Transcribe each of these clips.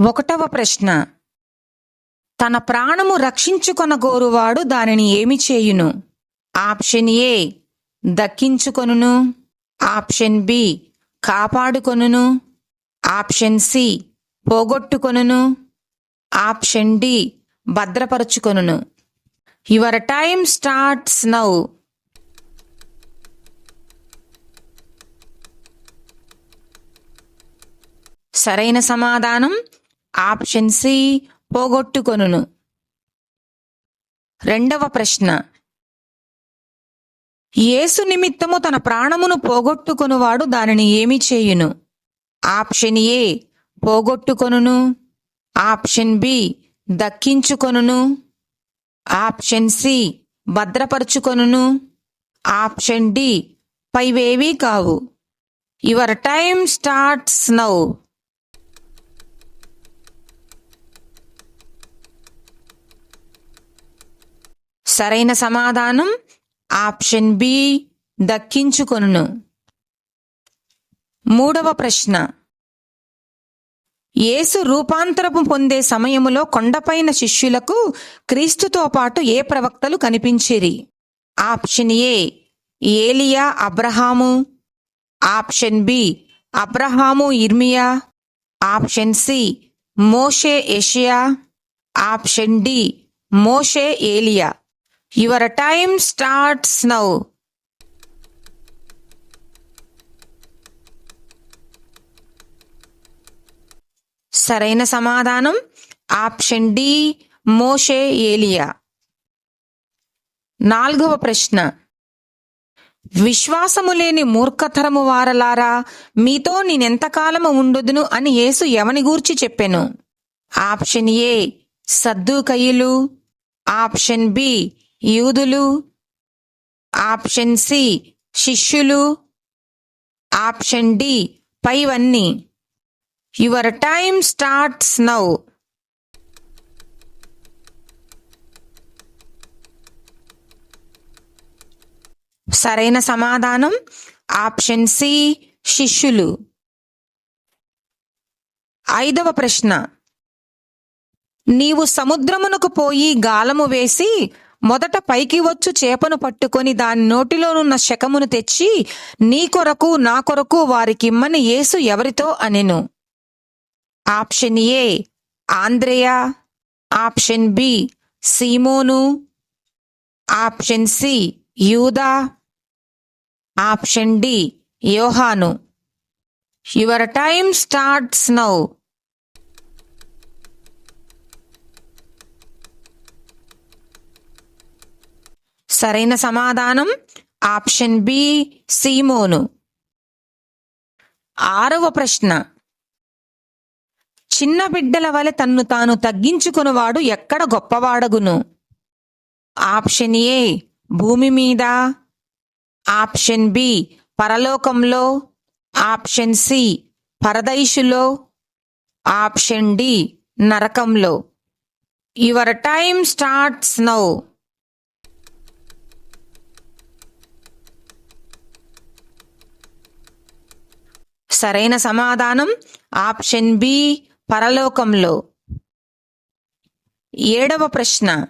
ఒకటవ ప్రశ్న. తన ప్రాణము రక్షించుకొనగోరువాడు దానిని ఏమి చేయును? ఆప్షన్ ఏ దక్కించుకొనును. ఆప్షన్ బి కాపాడుకొనును. ఆప్షన్ సి పోగొట్టుకొనును. Option D భద్రపరచుకొనును. Your time starts now. సరైన సమాధానం? ఆప్షన్ సి పోగొట్టుకొనును. రెండవ ప్రశ్న. యేసు నిమిత్తము తన ప్రాణమును పోగొట్టుకొనువాడు దానిని ఏమి చేయును? ఆప్షన్ ఏ పోగొట్టుకొనును. ఆప్షన్ బి దక్కించుకొనును. ఆప్షన్ సి భద్రపరుచుకొనును. ఆప్షన్ డి పైవేవీ కావు. యువర్ టైమ్ స్టార్ట్స్ నౌ సరైన సమాధానం ఆప్షన్ బి దక్కించుకొనును. మూడవ ప్రశ్న. యేసు రూపాంతరపు పొందే సమయములో కొండపైన శిష్యులకు క్రీస్తుతో పాటు ఏ ప్రవక్తలు కనిపించిరి? ఆప్షన్ ఏ ఏలియా అబ్రహాము. ఆప్షన్ బి అబ్రహాము ఇర్మియా. ఆప్షన్ సి మోషే ఏషియా. ఆప్షన్ డి మోషే ఏలియా. యువర్ టైమ్ స్టార్ట్స్ నౌ సరైన సమాధానం. ఆప్షన్ డి మోషే ఏలియా నాలుగవ ప్రశ్న. విశ్వాసము లేని మూర్ఖతరము వారలారా మీతో నేనెంతకాలము ఉండదును అని యేసు ఎవని గూర్చి చెప్పెను? ఆప్షన్ ఏ సద్దుకయ్యులు ఆప్షన్ బి యూదులు ఆప్షన్ సి శిష్యులు ఆప్షన్ డి పైవన్నీ. Your time starts now. సరైన సమాధానం? ఆప్షన్ సి శిష్యులు. ఐదవ ప్రశ్న. నీవు సముద్రమునకు పోయి గాలము వేసి మొదట పైకి వచ్చు చేపను పట్టుకొని దాని నోటిలోనున్న శకమును తెచ్చి నీ కొరకు నా కొరకు వారికిమ్మని యేసు ఎవరితో అనెను? ఆప్షన్ ఏ ఆంద్రేయ. ఆప్షన్ బి సీమోను. ఆప్షన్ సి యూదా. ఆప్షన్ డి యోహాను. Your time starts now. సరైన సమాధానం? ఆప్షన్ బి సీమోను. ఆరవ ప్రశ్న. చిన్న బిడ్డల వలె తన్ను తాను తగ్గించుకునివాడు ఎక్కడ గొప్పవాడగును? ఆప్షన్ ఏ భూమి మీద. ఆప్షన్ బి పరలోకంలో. ఆప్షన్ సి పరదైషులో ఆప్షన్ డి నరకంలో. యువర్ టైమ్ స్టార్ట్స్ నౌ సరైన సమాధానం? ఆప్షన్ బి పరలోకంలో. ఏడవ ప్రశ్న.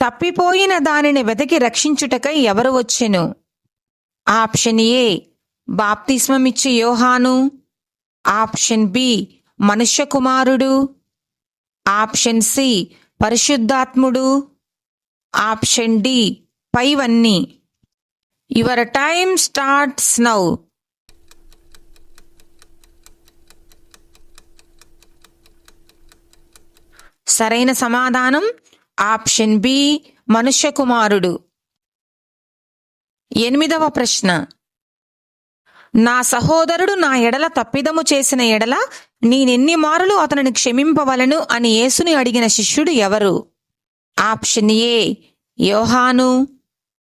తప్పిపోయిన దానిని వెతికి రక్షించుటకై ఎవరు వచ్చెను? ఆప్షన్ ఏ బాప్తిస్మమిచ్చి యోహాను. ఆప్షన్ బి మనుష్య కుమారుడు ఆప్షన్ సి పరిశుద్ధాత్ముడు. ఆప్షన్ డి పైవన్నీ. యువర్ టైమ్ స్టార్ట్స్ నౌ సరైన సమాధానం? ఆప్షన్ బి మనుష్య కుమారుడు ఎనిమిదవ ప్రశ్న. నా సహోదరుడు నా ఎడల తప్పిదము చేసిన ఎడల నేనెన్ని మారులు అతనిని క్షమింపవలను అని యేసుని అడిగిన శిష్యుడు ఎవరు? ఆప్షన్ ఏ యోహాను.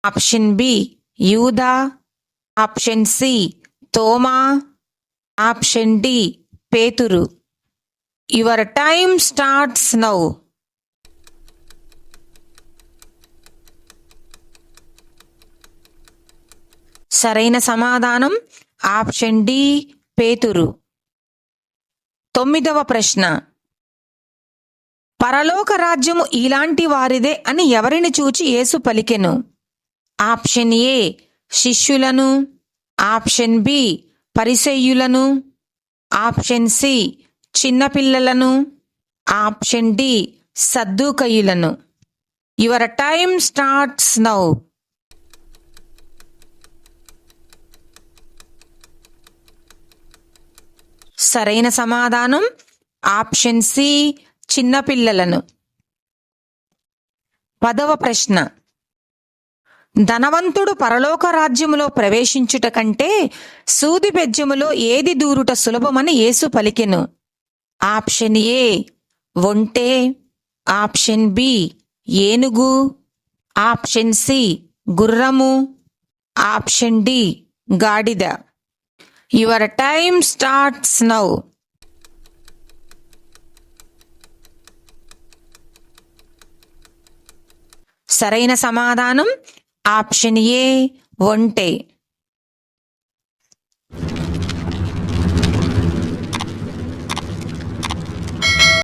ఆప్షన్ బి యూదా. ఆప్షన్ సి తోమా. ఆప్షన్ డి పేతురు. Your time starts now. సరైన సమాధానం ఆప్షన్ డి పేతురు. తొమ్మిదవ ప్రశ్న. పరలోక రాజ్యము ఇలాంటి వారిదే అని ఎవరిని చూచి యేసు పలికెను? ఆప్షన్ ఏ శిష్యులను. ఆప్షన్ బి పరిసెయ్యులను. ఆప్షన్ సి చిన్నపిల్లలను ఆప్షన్ డి సద్దుకయ్యులను. యువర్ టైమ్ స్టార్ట్స్ నౌ సరైన సమాధానం ఆప్షన్ సి చిన్నపిల్లలను. పదవ ప్రశ్న. ధనవంతుడు పరలోక రాజ్యములో ప్రవేశించుట కంటే సూది బెజ్జములో ఏది దూరుట సులభమని యేసు పలికెను. ఆప్షన్ ఏ ఒంటే ఆప్షన్ బి ఏనుగు ఆప్షన్ సి గుర్రము ఆప్షన్ డి గాడిద. Your time starts now. సరైన సమాధానం ఆప్షన్ ఏ ఒంటే.